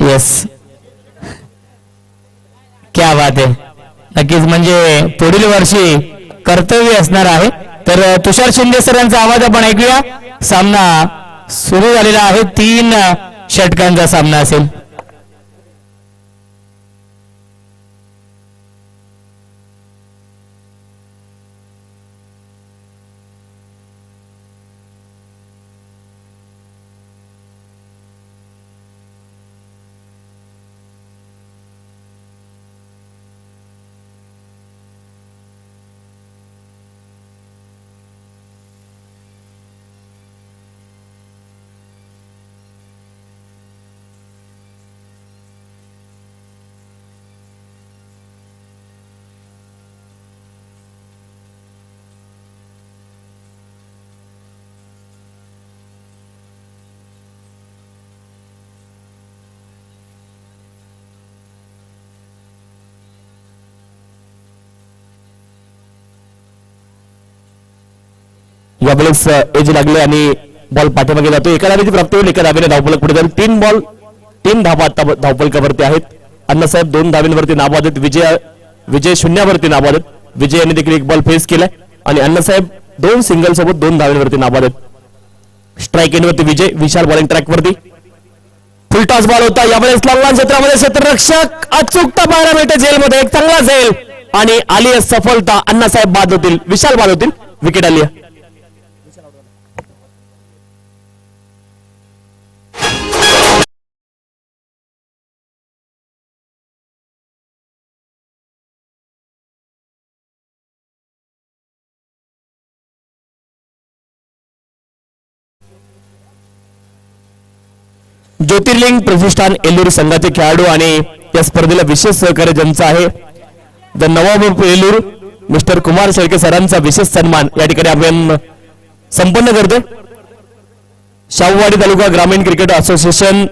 Yes क्या बात आहे. नक्कीच म्हणजे पुढील वर्षी कर्तव्य असणार आहे. तर तुषार शिंदे सरांचा आवाज आपण ऐकूया. सामना सुरू झालेला आहे. तीन षटकांचा सामना असेल. यावेळेस एज लागले आणि बॉल पाठीमागे जातो एका धावेची प्राप्ती होईल एका धावेने धावपलक पुढे जाईल. तीन बॉल तीन धावा आता धावपलकावरती आहेत. अण्णासाहेब दोन धावेंवरती नाबाधित विजय विजय शून्यावरती नाबाधित विजय यांनी देखील एक बॉल फेस केलाय. आणि अण्णासाहेब दोन सिंगल सोबत दोन धावेंवरती नाबाधित स्ट्राईक इनवरती विजय विशाल बॉलिंग ट्रॅकवरती फुल टॉस बॉल होता. यावेळेस लॉंग क्षेत्रामध्ये क्षेत्ररक्षक अचूकता पाहायला मिळते झेलमध्ये एक चांगला झेल. आणि आली सफलता. अण्णासाहेब बाद होतील. विशाल बाद होतील. विकेट आली ज्योतिर्लिंग प्रतिष्ठान एलूर संघाचे खेळाडू आणि या स्पर्धेला विशेष सहकार्य ज्यांचं आहे. The Nawab of Elur mister Kumar Shelke सरांचा विशेष सन्मान या ठिकाणी आपण संपन्न करतोय शाहूवाडी तालुका ग्रामीण क्रिकेट असोसिएशन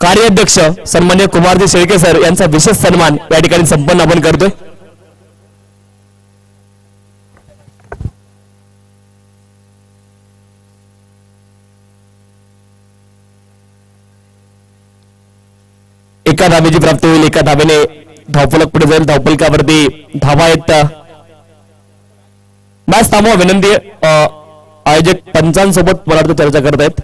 कार्याध्यक्ष सन्मान्य कुमारजी शेळके सर यांचा विशेष सन्मान या ठिकाणी संपन्न आपण करतोय. एका धाबेची प्राप्ती होईल. एका धाबेने धावफलक पुढे जाईल. धावफलकावरती धावा आहेत. मॅच थांबवा. विनंती आयोजक पंचांसोबत मला चर्चा करत आहेत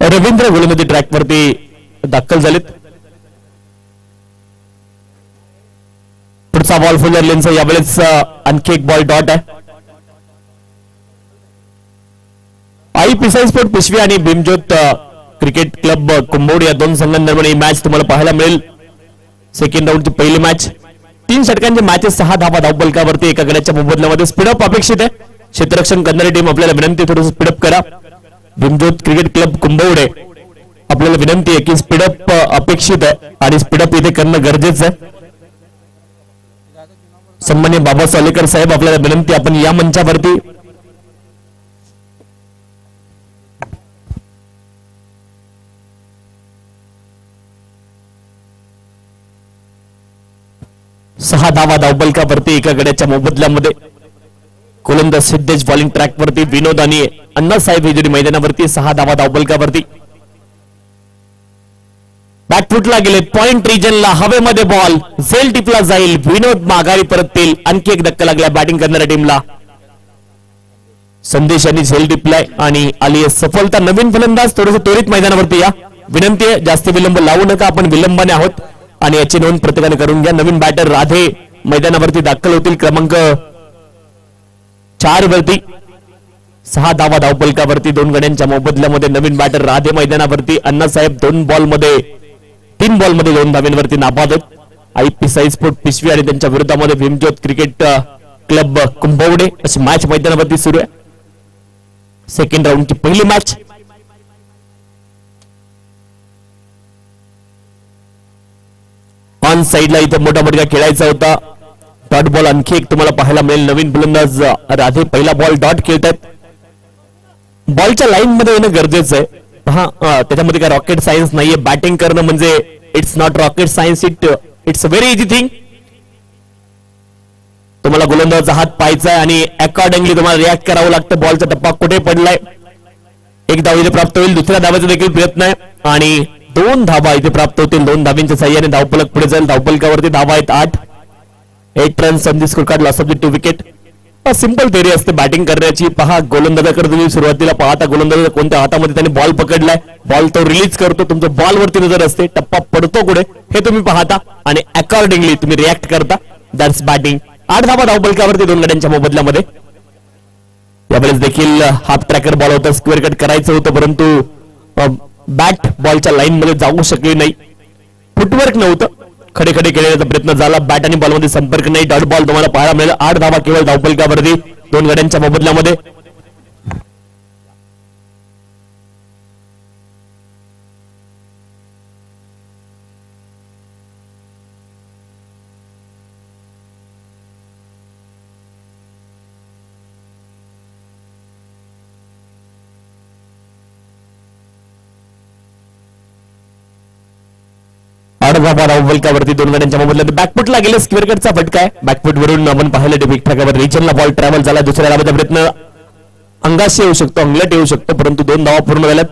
रवींद्र गोलमती ट्रॅक वरती दाखल झालेत. पुढचा बॉल फुलर लेनचा यावेळेस आणखी एक बॉल डॉट आहे. आई पिसाई स्पोर्ट पिशवी आणि भीमज्योत क्रिकेट क्लब कुंभोड या दोन संघांदरम्यान ही मॅच तुम्हाला पाहायला मिळेल. सेकंड राऊंडची पहिली मॅच तीन षटकांचे मॅचेस सहा धावा धावपलकावरती एका गड्याच्या मोबदल्यामध्ये स्पीडअप अपेक्षित आहे. क्षेत्ररक्षण करणारी टीम आपल्याला विनंती थोडस स्पीडअप करा. भीमजोत क्रिकेट क्लब कुंभवडे आपल्याला विनंती आहे की स्पीडअप अपेक्षित आहे आणि स्पीडअप इथे करणं गरजेचं आहे. सन्मान्य बाबा सालेकर साहेब आपल्याला विनंती आपण या मंचावरती सहा धावा धावबलकावरती एका गड्याच्या मोबदल्यामध्ये. गोलंदाज सिद्धेश बॉलिंग ट्रॅक वरती विनोद आणि अण्णासाहेब साहेब मैदानावरती सहा धावा धावबलकावरती बॅकफुटला गेले पॉइंट रिजनला हवेमध्ये बॉल झेल टिपला जाईल विनोद माघारी परततील आणखी एक धक्का लागला बॅटिंग करणाऱ्या टीमला संदेश यांनी झेल टिपलाय आणि आली सफलता. नवीन फलंदाज थोडस त्वरित मैदानावरती या. विनंती आहे जास्त विलंब लावू नका आपण विलंबाने आहोत. आणि याची नोंद प्रत्येकाने करून घ्या. नवीन बॅटर राधे मैदानावरती दाखल होतील. क्रमांक चार वरती सहा धावा धावपलकावरती दोन गड्यांच्या मोबदल्यामध्ये नवीन बॅटर राधे मैदानावरती अण्णासाहेब दोन बॉलमध्ये तीन बॉलमध्ये दोन धाव्यांवरती नाबाद आहेत. आई पिसाई स्पोर्ट पिशवी आणि त्यांच्या विरोधामध्ये भीमज्योत क्रिकेट क्लब कुंभवडे अशी मॅच मैदानावरती सुरू आहे. सेकंड राऊंडची पहिली मॅच ऑन साईडला इथं मोठा मोठा खेळायचा होता. डॉट बॉल आणखी एक तुम्हाला पाहायला मिळेल. नवीन फलंदाज राधे पहिला बॉल डॉट खेळतात बॉलच्या लाईन मध्ये येणं गरजेचं आहे. पहा त्याच्यामध्ये काय रॉकेट सायन्स नाहीये. बॅटिंग करणं म्हणजे it's not rocket science it it's a very easy thing तुम्हाला गोलंदाज हात पाहायचा आहे आणि अकॉर्डिंगली तुम्हाला रिॲक्ट करावं लागतं. बॉलचा टप्पा कुठे पडलाय? एक धाव इथे प्राप्त होईल. दुसऱ्या धावाचा देखील प्रयत्न आहे. आणि दोन धावा इथे प्राप्त होतील. दोन धाव्यांच्या सहाय्याने धावपलक पुढे जाईल. धावपलकावरती धावा आहेत आठ. एट रन संधी score subject to wicket simple theory असते बॅटिंग करण्याची. पहा गोलंदाजाकडे तुम्ही सुरुवातीला पाहता गोलंदाजा कोणत्या हातामध्ये त्याने बॉल पकडलाय? बॉल तो रिलीज करतो. तुमचं बॉल वरती नजर असते. टप्पा पडतो कुठे? हे तुम्ही पाहता आणि अकॉर्डिंगली तुम्ही रिॲक्ट करता. दॅट्स बॅटिंग आठ धावा धावपलकावरती दोन गड्यांच्या मोबदल्यामध्ये. यावेळेस देखील हाफ ट्रॅकर बॉल होता. स्क्वेअर कट करायचं होतं परंतु बॅट बॉलच्या लाईन मध्ये जाऊ शकली नाही. फुटवर्क नव्हतं. खडे खडे खेळण्याचा प्रयत्न झाला. बॅट आणि बॉलमध्ये संपर्क नाही. डॉट बॉल तुम्हाला पाहायला मिळेल. आठ धावा केवळ धावपलकावरती दोन गड्यांच्या मोबदल्यामध्ये आठ धावा दोन गड्यांच्या मोबदल्यात. बॅकफुटला गेले स्क्वेअर कटचा फटका आहे. बॅकफुट वरून आपण पाहिलं डेबिट ट्रॅकावर रिजनला बॉल ट्रॅव्हल झाला दुसऱ्या धावाचा प्रयत्न अंगाशी येऊ शकतो अंगलट येऊ शकतो परंतु दोन धावा पूर्ण झाल्यात.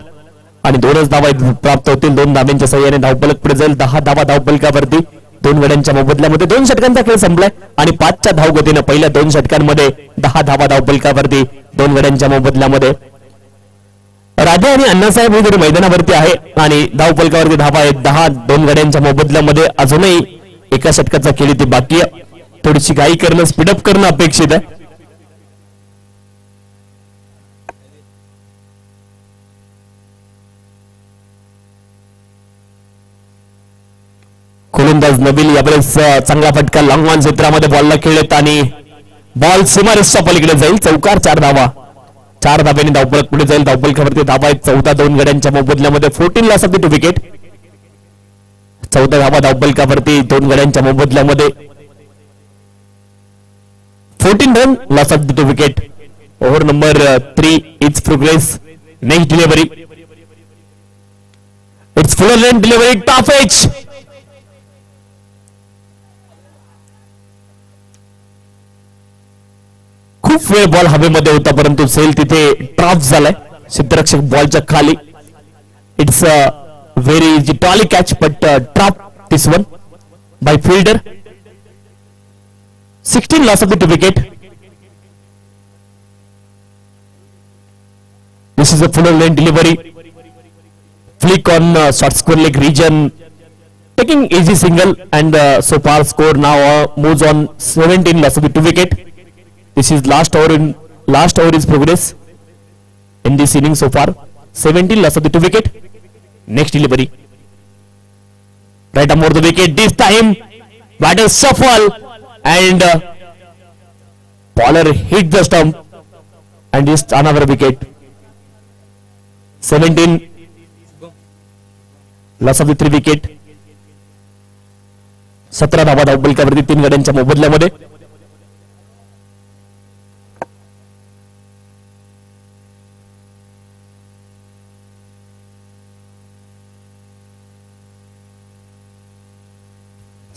आणि दोनच धावा प्राप्त होतील. दोन धाब्यांच्या सहाय्याने धावपलक पुढे जाईल. दहा धावा धावपलकावरती दोन गड्यांच्या मोबदल्यामध्ये दोन षटकांचा खेळ संपलाय. आणि पाचच्या धावगतीनं पहिल्या दोन षटकांमध्ये दहा धावा धावपलकावरती दोन गड्यांच्या मोबदल्यामध्ये राजा आणि अण्णासाहेब हे जरी मैदानावरती आहे आणि धावपलकावरती धावा आहेत दहा दोन गाड्यांच्या मोबदल्यामध्ये अजूनही एका षटकाचा खेळ ती बाकी आहे. थोडीशी घाई करणं स्पीडअप करणं अपेक्षित आहे. गोलंदाज नबील यावेळेस चांगला फटका लॉंग ऑन क्षेत्रामध्ये बॉलला खेळत आणि बॉल सीमारेसच्या पलीकडे जाईल. चौकार चार धावा. चार धाब्याने धावपळक पुढे जाईल धावपलकावरती धावा. आहेत चौदा दोन गड्यांच्या मोबदल्यामध्ये फोर्टीन ला टू विकेट चौदा धावा धावपलकावरती दोन गड्यांच्या मोबदल्यामध्ये. Fourteen run loss of two wicket over number three it's progress next delivery it's full run delivery top H खूप वेळ बॉल हवेमध्ये होता परंतु सेल तिथे ट्रॉप झालाय क्षेत्ररक्षक बॉलच्या खाली it's a very easy dolly catch but drop this one by fielder sixteen loss of the two wicket this is a full length delivery flick on short square leg region taking easy single and uh, so far score now uh, moves on 17 loss of the This is last hour in last over is progress in this inning so far. 17 loss of the two wicket. Next delivery. Right over the wicket this time. Batter shuffle and uh, bowler hit the stump and is another wicket. 17 loss of the three wicket. सतरा धावा धावबलकावरती तीन गड्यांच्या मोबदल्यामध्ये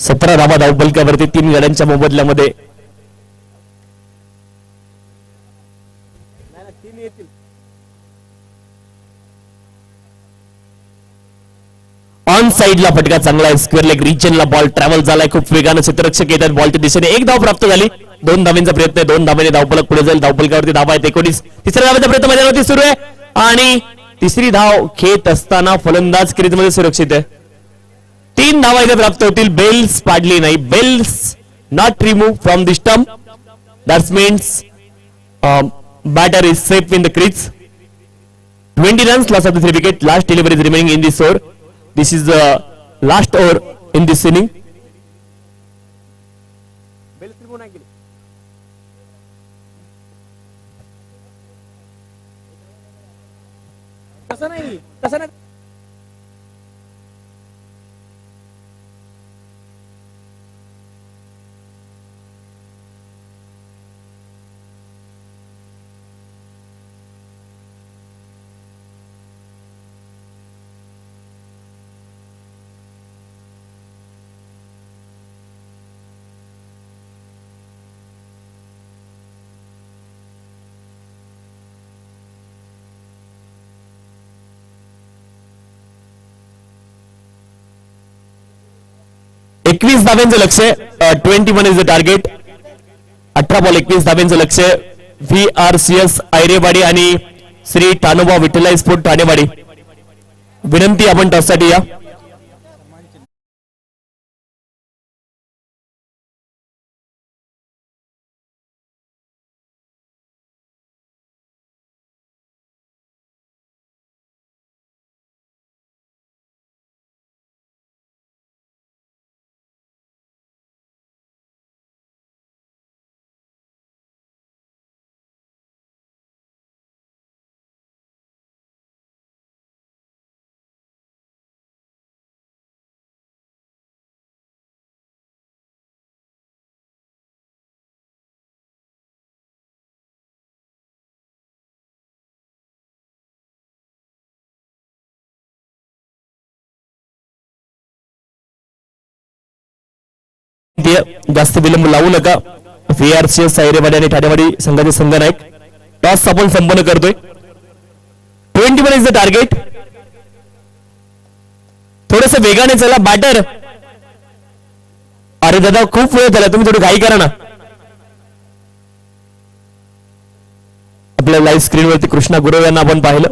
सतरा धावा धावपलकावरती तीन गड्यांच्या मोबदल्यामध्ये. On साइडला फटका चांगला आहे. स्क्वेअर लेग रिजनला बॉल ट्रॅव्हल झालाय. खूप वेगानं क्षेत्ररक्षक येतात. बॉलच्या दिशेने एक धाव प्राप्त झाली. दोन धावांचा प्रयत्न आहे. दोन धावाने धावपलक पुढे जाईल. धावपलकावरती धावा आहेत एकोणीस. तिसऱ्या धावाचा प्रयत्न मैदानावरती सुरू आहे. आणि तिसरी धाव खेत असताना फलंदाज क्रीजमध्ये सुरक्षित आहे. तीन धावा इथे प्राप्त होतील बेल्स पाडली नाही bells not remove from the stump that's means batter is safe in the crease 20 runs loss of the three wicket. Last delivery is remaining in this over. This is the last over in this inning. तसं नाही तसं नाही एकवीस धाव्यांचं लक्ष twenty one is the target अठरा ball एकवीस धाव्यांचं लक्ष. V R C S Airewadi आणि श्री ठाणोबा विठ्ठलाई स्पोर्ट ठाणेवाडी. विनंती आपण टॉससाठी या. इथे जास्त विलंब लावू नका. व्ही आर सी सायरेवाडी आणि ठाणेवाडी संघाचे संघनायक. टॉस आपण संपन्न करतोय. Twenty one is the target थोडस वेगाने चला बॅटर अरे दादा खूप वेळ झाला तुम्ही थोडी घाई करा ना. आपल्या लाईव्ह स्क्रीनवरती कृष्णा गुरव यांना आपण पाहिलं.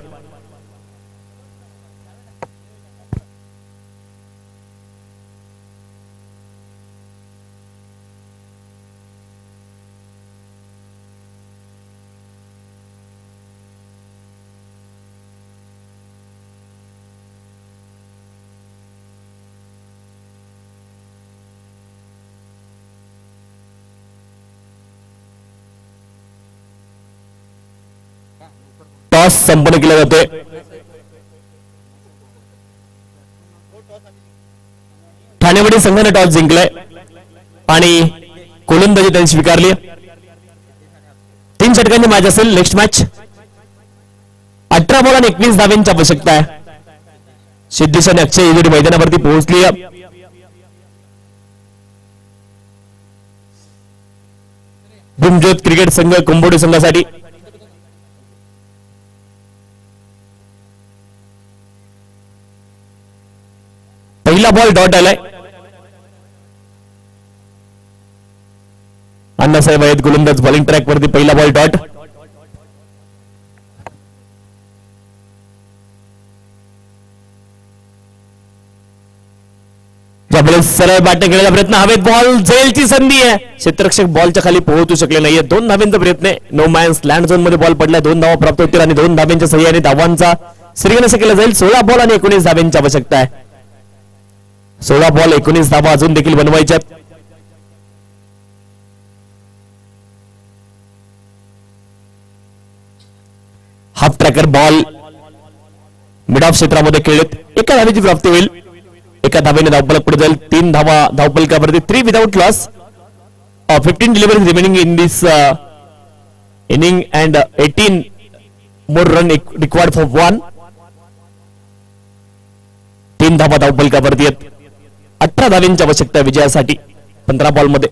टॉस संपन्न केला जातोय. ठाणेवाडी संघाने टॉस जिंकलाय. आणि गोलंदाजी त्यांनी स्वीकारली. तीन षटकांची मॅच असेल नेक्स्ट मॅच अठरा बॉल आणि एकवीस धाव्यांची आवश्यकता आहे. सिद्धेश आणि अक्षय येजुरी मैदानावरती पोहोचली आहे. भूमज्योत क्रिकेट संघ कुंभोडी संघासाठी. पहिला बॉल डॉट आलाय. अण्णासाहेब आहेत गोलंदाज बॉलिंग ट्रॅक वरती पहिला बॉल डॉट ज्यावेळेस सरळ बॅटिंग खेळण्याचा प्रयत्न हवेत बॉल जेलची संधी आहे. क्षेत्ररक्षक बॉलच्या खाली पोहोचू शकले नाहीये दोन धाब्यांचा प्रयत्न आहे. नो मॅन्स लँड झोनमध्ये बॉल पडला दोन धावा प्राप्त होतील आणि दोन धाब्यांच्या सह्याने धावांचा श्रीगणेश केला जाईल. सोळा बॉल आणि एकोणीस धाब्यांची आवश्यकता आहे. सोळा बॉल एकोणीस धावा अजून देखील बनवायच्या half tracker ball mid off क्षेत्रामध्ये खेळत एका धावेची प्राप्ती होईल. एका धावेने धावपल पुढे जाईल. तीन धावा धावपलकावरती three without loss fifteen delivery remaining in this inning and eighteen more run required for one तीन धावा धावपलकावरती आहेत अठरा धावींची आवश्यकता आहे विजयासाठी पंधरा बॉलमध्ये.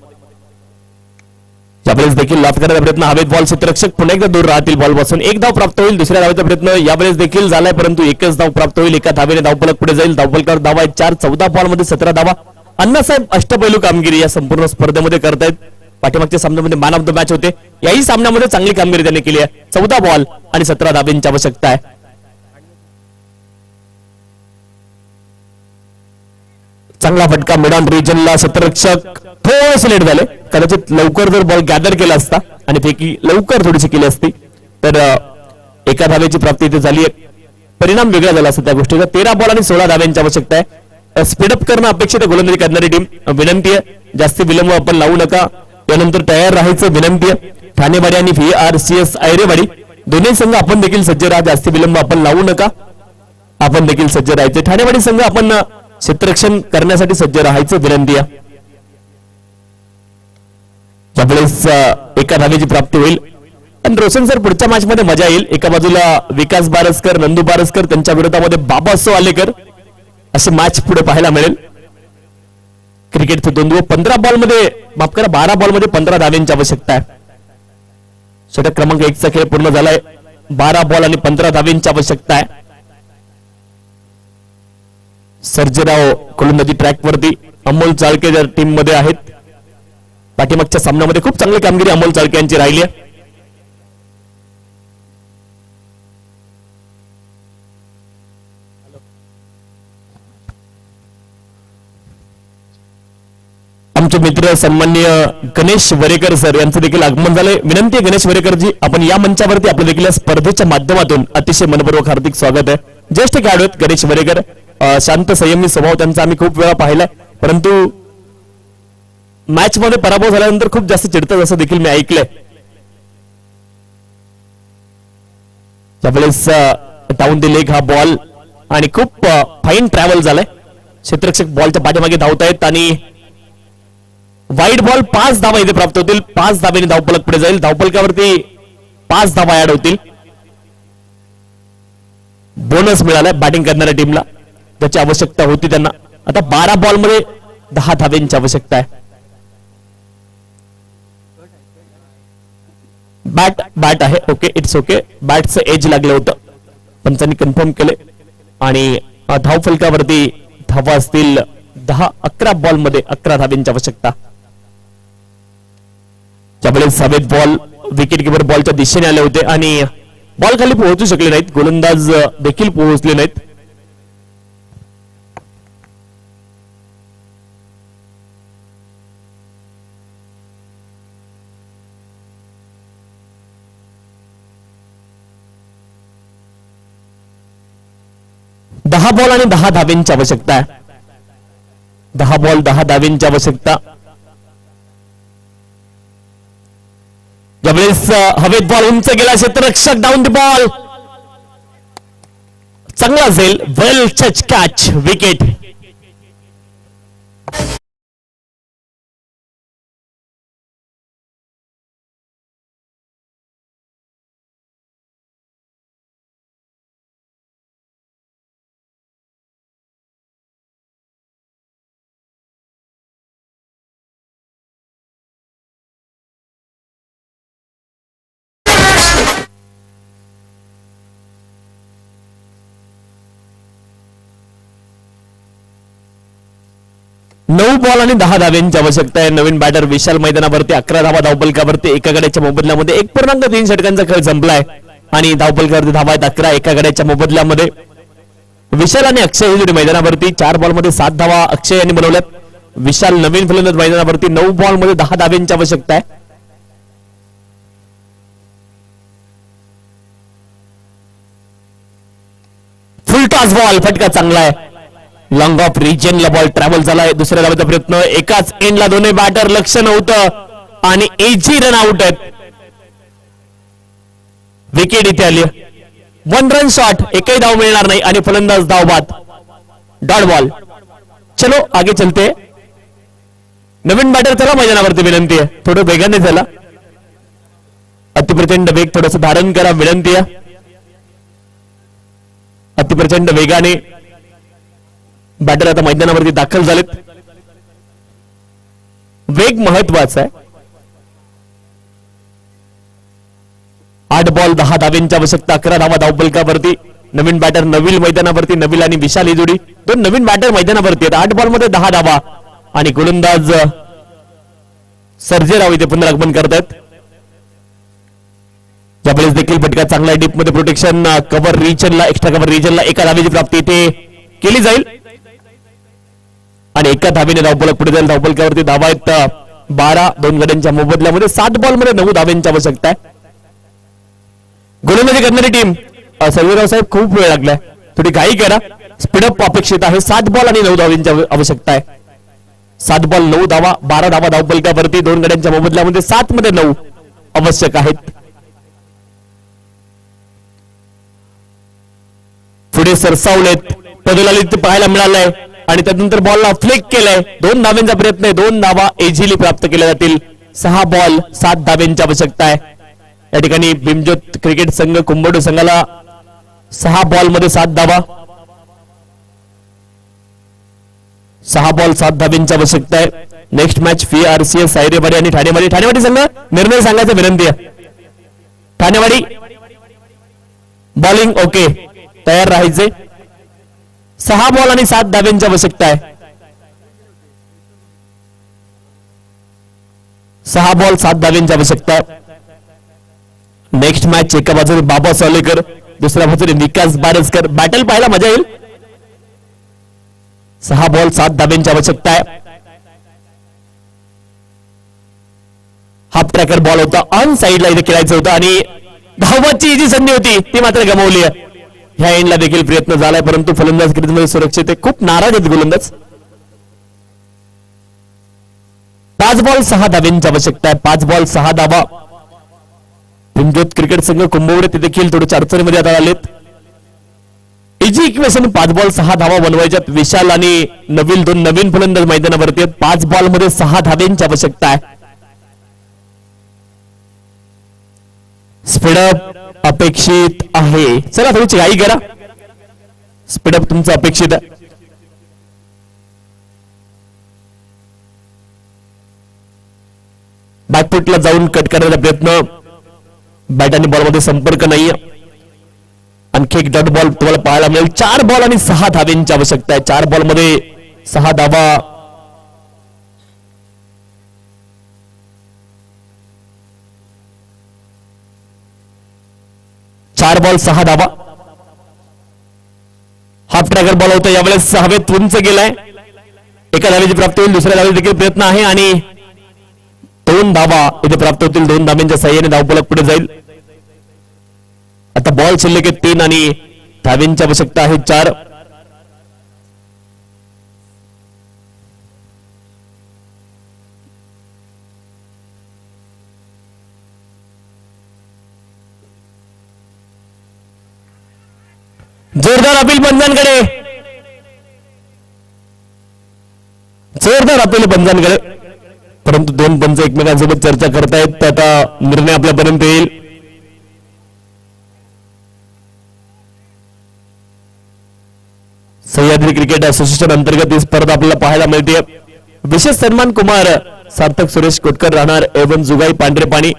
यावेळेस देखील लाभ करण्याचा प्रयत्न हवेत बॉल क्षेत्ररक्षक पुन्हा एकदा दूर राहतील बॉलपासून एक धाव प्राप्त होईल दुसऱ्या धावेचा प्रयत्न यावेळेस देखील झालाय परंतु एकच धाव प्राप्त होईल एका धावेने धावपलक पुढे जाईल. धावपलकावर धावा आहे चार चौदा बॉलमध्ये सतरा धावा. अण्णासाहेब अष्टपैलू कामगिरी या संपूर्ण स्पर्धेमध्ये करतायत. पाठीमागच्या सामन्यामध्ये मॅन ऑफ द मॅच होते. याही सामन्यामध्ये चांगली कामगिरी त्यांनी केली आहे. चौदा बॉल आणि सतरा धाब्यांची आवश्यकता आहे. चांगला फटका मिडान रिजनला सतरक्षक थोडस लेट झाले. कदाचित लवकर जर बॉल गॅदर केला असता आणि फेकी लवकर थोडीशी केली असती तर एका धावेची प्राप्ती इथे झाली आहे. परिणाम वेगळा झाला असता त्या गोष्टीचा. तेरा बॉल आणि सोळा धाव्यांची आवश्यकता आहे. स्पीडअप करणं अपेक्षित आहे गोलंदाजी करणारी टीम विनंती आहे. जास्ती विलंब आपण लावू नका. यानंतर तयार राहायचं विनंती आहे. ठाणेवाडी आणि V R C S Airewadi दोन्ही संघ आपण देखील सज्ज राहा. जास्ती विलंब आपण लावू नका. आपण देखील सज्ज राहायचे. ठाणेवाडी संघ आपण क्षेत्ररक्षण करण्यासाठी सज्ज राहायचं विनंती आहे. ज्यावेळेस एका धावेची प्राप्ती होईल. आणि रोशन सर पुढच्या मॅच मध्ये मजा येईल. एका बाजूला विकास बारसकर नंदू बारसकर त्यांच्या विरोधामध्ये बाबासो आलेकर. अशी मॅच पुढे पाहायला मिळेल. क्रिकेट दोन पंधरा बॉलमध्ये माफ करा बारा बॉलमध्ये पंधरा धाव्यांची आवश्यकता आहे. षटक क्रमांक एकचा खेळ पूर्ण झालाय. बारा बॉल आणि पंधरा धाव्यांची आवश्यकता आहे. सर्जेराव गोलंदाजी ट्रॅकवरती अमोल चाळके ज्या टीममध्ये आहेत. पाठीमागच्या सामन्यामध्ये खूप चांगली कामगिरी अमोल चाळके यांची राहिली आहे. आमचे मित्र सन्माननीय गणेश वरेकर सर यांचं देखील आगमन झालंय. विनंती आहे गणेश वरेकरजी आपण या मंचावरती आपलं देखील स्पर्धेच्या माध्यमातून अतिशय मनपूर्वक हार्दिक स्वागत आहे. ज्येष्ठ खेळाडू आहेत गणेश वरेकर. शांत संयमी स्वभाव त्यांचा आम्ही खूप वेळा पाहिलाय. परंतु मॅच मध्ये पराभव झाल्यानंतर खूप जास्त चिडतात असं देखील मी ऐकलंय. त्यावेळेस डाऊन दी लेग हा बॉल आणि खूप फाईन ट्रॅव्हल झालाय. क्षेत्रक्षक बॉलच्या पाठीमागे धावतायत आणि वाईट बॉल पाच धावा इथे प्राप्त होतील. पाच धाब्याने धावपलक पुढे जाईल. धावपलकावरती पाच धावा ऍड होतील. बोनस मिळालाय बॅटिंग करणाऱ्या टीमला त्याची आवश्यकता होती त्यांना. आता बारा बॉलमध्ये दहा धाव्यांची आवश्यकता आहे. बॅट बॅट आहे. ओके इट्स ओके बॅटचं एज लागलं होतं. पंचांनी कन्फर्म केले. आणि धाव फलकावरती धावा असतील दहा अकरा बॉलमध्ये अकरा धाव्यांची आवश्यकता. त्यामुळे हवेत बॉल विकेट किपर बॉलच्या दिशेने आले होते आणि बॉल खाली पोहोचू शकले नाहीत. गोलंदाज देखील पोहोचले नाहीत. दहा बॉल आणि दहा धावेंची आवश्यकता आहे. दहा बॉल दहा धावेंची आवश्यकता. ज्यावेळेस हवेत बॉल उंच गेला क्षेत्ररक्षक डाऊन द बॉल चांगला असेल वेल टच कॅच विकेट नऊ बॉल आणि दहा धाव्यांची आवश्यकता आहे. नवीन बॅटर विशाल मैदानावरती अकरा धावा धावपलकावरती एका गड्याच्या मोबदल्यामध्ये एक पूर्णांक तीन षटकांचा खेळ संपलाय. आणि धावपलकावरती धावा आहेत अकरा एका गड्याच्या मोबदल्यामध्ये. विशाल आणि अक्षय जोडी मैदानावरती चार बॉलमध्ये सात धावा अक्षय यांनी बनवल्यात विशाल नवीन फलंदाज मैदानावरती नऊ बॉलमध्ये दहा धाव्यांची आवश्यकता आहे. फुल टॉस बॉल फटका चांगला आहे. लॉंग ऑफ रिजनला बॉल ट्रॅव्हल झालाय दुसऱ्या धावाचा प्रयत्न. एकाच एंडला दोन्ही बॅटर लक्ष नव्हतं आणि एजी रन आउट आहेत. विकेट इथे आली वन रन शॉट एकही धाव मिळणार नाही. आणि फलंदाज धावबाद. डॉट बॉल चलो आगे चलते. नवीन बॅटर चला मैदानावरती विनंती आहे. थोडं वेगाने झाला अतिप्रचंड वेग थोडस धारण करा विनंती आहे. अतिप्रचंड वेगाने बॅटर आता मैदानावरती दाखल झालेत. वेग महत्त्वाचा आहे. आठ बॉल दहा धावेंची आवश्यकता अकरा धावा धावपलकावरती नवीन बॅटर नवीन मैदानावरती नवीन आणि विशाल जोडी. दोन नवीन बॅटर मैदानावरती आहेत. आठ बॉलमध्ये दहा धावा. आणि गोलंदाज सर्जेराव इथे पुनरागमन करतात करतायत. देखील फटका चांगला डीपमध्ये प्रोटेक्शन कव्हर रिजनला एक्स्ट्रा कव्हर रिजनला एका धावेची प्राप्ती इथे केली जाईल. आणि एका धावेने धावपलक पुढे जाईल धावपलकावरती धावा आहेत बारा दोन गड्यांच्या मोबदल्यामध्ये सात बॉलमध्ये नऊ धाव्यांची आवश्यकता आहे. गोलंदाजी करणारी टीम सर्वेराव साहेब खूप वेळ लागलाय थोडी घाई करा. स्पीडअप अपेक्षित आहे. सात बॉल आणि नऊ धाव्यांची आवश्यकता आहे. सात बॉल नऊ धावा बारा धावा धावपलकावरती दोन गड्यांच्या मोबदल्यामध्ये सात मध्ये नऊ आवश्यक आहेत. पुढे सरसावलेत. पदोलाली पाहायला मिळालंय. आणि त्यानंतर बॉलला फ्लिक केलंय. दोन धाव्यांचा प्रयत्न आहे. दोन धावा एझिली प्राप्त केल्या जातील. सहा बॉल सात धाव्यांची आवश्यकता आहे. या ठिकाणी भीमज्योत क्रिकेट संघ कुंभडू संघाला सहा बॉलमध्ये सात धावा. सहा बॉल सात धाव्यांची आवश्यकता आहे. Next match V R C S Sairewadi आणि ठाणेवाडी. ठाणेवाडी संघ निर्णय सांगायचा विनंती आहे. ठाणेवाडी. बॉलिंग ओके तयार राहायचे. सहा बॉल आणि सात धाब्यांची आवश्यकता आहे. सहा बॉल सात धाब्यांची आवश्यकता आहे. नेक्स्ट मॅच एका बाजूने बाबा सोलेकर दुसऱ्या बाजूने विकास बारसकर. बॅटल पाहायला मजा येईल. सहा बॉल सात धाब्यांची आवश्यकता आहे. हाफ ट्रॅकर बॉल होता. ऑन साईडला इथे खेळायचं होतं आणि धावाची जी संधी होती ती मात्र गमावली आहे. ह्या एंडला देखील प्रयत्न झालाय परंतु फलंदाज क्रिकेटमध्ये सुरक्षित आहे. खूप नाराज आहेत गोलंदाज. पाच बॉल सहा धाव्यांची आवश्यकता आहे. पाच बॉल सहा धावा. भीमज्योत क्रिकेट संघ कुंभवडे ते देखील थोड्या अडचणीमध्ये आता आलेत. इजी इक्वेशन पाच बॉल सहा धावा बनवायच्यात. विशाल आणि नवीन दोन नवीन फलंदाज मैदानावरती आहेत. पाच बॉलमध्ये सहा धाव्यांची आवश्यकता आहे. स्पीडअप. अपेक्षित आहे. चला थोडीची घाई करा स्पीडअप तुमचं अपेक्षित. आहे बॅकफुटला जाऊन कट करण्याचा प्रयत्न. बॅट आणि बॉलमध्ये संपर्क नाहीये. आणखी एक डॉट बॉल तुम्हाला पाहायला मिळेल. चार बॉल आणि सहा धाव्यांची आवश्यकता आहे. चार बॉलमध्ये सहा धावा चार बॉल सहा धावा. हाफ ट्रॅकर बॉल होता यावेळेस हवेत उंच गेलाय. एका धावेची प्राप्ती होईल दुसऱ्या धावेचा देखील प्रयत्न आहे आणि दोन धावा इथे प्राप्त होतील. दोन धाब्यांच्या सहाय्याने धावपलक पुढे जाईल. आता बॉल शिल्लक आहेत तीन आणि धाव्यांची आवश्यकता आहे चार. जोरदार अपील पंचांकडे जोरदार अपील पंचांकडे परंतु दोन पंच एकमेकांसोबत चर्चा करतायत आता निर्णय आपल्यापर्यंत येईल. सह्याद्री क्रिकेट असोसिएशन अंतर्गत ही स्पर्धा आपल्याला पाहायला मिळते विशेष सन्मान कुमार सार्थक सुरेश कोटकर राहणार एवन जुगाई पांढरे पाणी.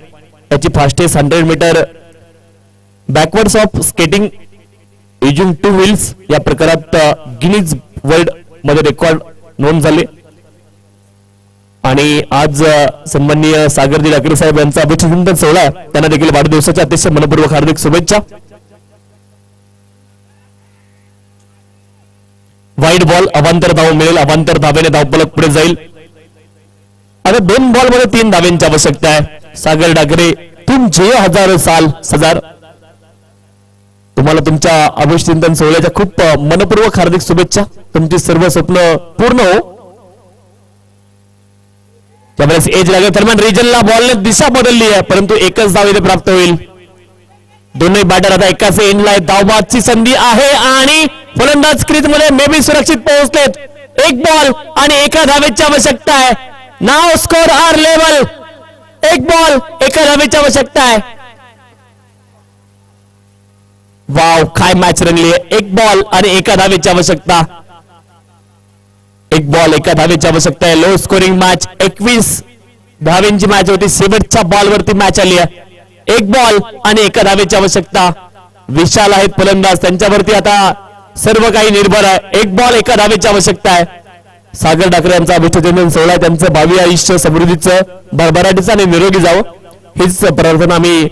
याची fastest hundred metre. Backwards of skating edging two wheels या प्रकारात गिनीज वर्ल्डमध्ये रेकॉर्ड नोंद झाले. आणि आज सन्माननीय सागरजी डाकरे साहेब यांचा अभिनंदन सोहळा त्यांना देखील वाढदिवसाच्या अतिशय मनपूर्वक हार्दिक शुभेच्छा. वाईट बॉल अवांतर धाव मिळेल. अवांतर धावेने धावपलक पुढे जाईल. आता दोन बॉलमध्ये तीन धावेंची आवश्यकता आहे. सागर डाकरे तुमचे हजार साल हजार तुम्हाला तुमच्या अभिष्टिंतन सोहळ्याच्या खूप मनपूर्वक हार्दिक शुभेच्छा. तुमची सर्व स्वप्न पूर्ण हो. त्यावेळेस एज लागेल दरम्यान रिजनला बॉलने दिशा बदलली आहे परंतु एकच धाव इथे प्राप्त होईल. दोन्ही बॅटर आता एकाच एंडला आहे धावबादची संधी आहे आणि फलंदाज क्रीजमध्ये मे बी सुरक्षित पोहोचलेत. एक बॉल आणि एका धावेची आवश्यकता आहे. नाव स्कोर आर लेवल एक बॉल एका धावेची आवश्यकता आहे. वाव काय मॅच रंगली एक बॉल आणि एका धावेची आवश्यकता. एक बॉल एका धावेची आवश्यकता आहे. लो स्कोरिंग मॅच एकवीस. धावेंची मॅच होती. शेवटच्या बॉलवरती मॅच आली आहे. एक बॉल आणि एका धावेची आवश्यकता. विशाल आहेत फलंदाज. त्यांच्यावरती आता सर्व काही निर्भर आहे. एक बॉल एका धावेची आवश्यकता आहे. सागर ठाकरे यांचा अभिष्टचंदन सोहळा त्यांचं भावी आयुष्य समृद्धीचं भरभराटीचं आणि निरोगी जावं. हीच प्रार्थना आम्ही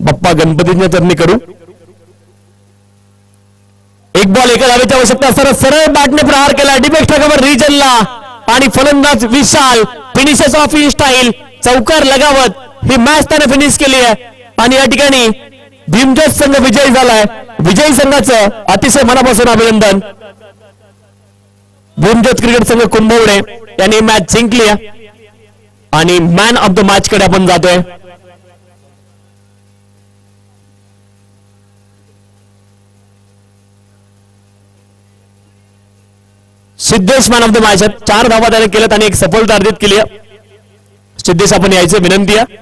बाप्पा गणपतींच्या चरणी करू. एक बॉल एका धावेची आवश्यकता असताना सरळ बॅटने प्रहार केला. डिबेट ठकावर रिजनला. आणि फलंदाज Vishal finishes off in style चौकार लगावत ही मॅच त्याने फिनिश केली आहे. आणि या ठिकाणी भीमजोत संघ विजयी झालाय. विजयी संघाचं अतिशय मनापासून अभिनंदन. भीमजोत क्रिकेट संघ कुंभवणे यांनी मॅच जिंकली आहे. आणि मॅन ऑफ द मॅच कडे आपण जातोय. Siddhesh man of the match आहेत. चार धावा त्याने केल्यात आणि एक सफलता अर्जित केली आहे. सिद्धेश आपण यायचं विनंती आहे.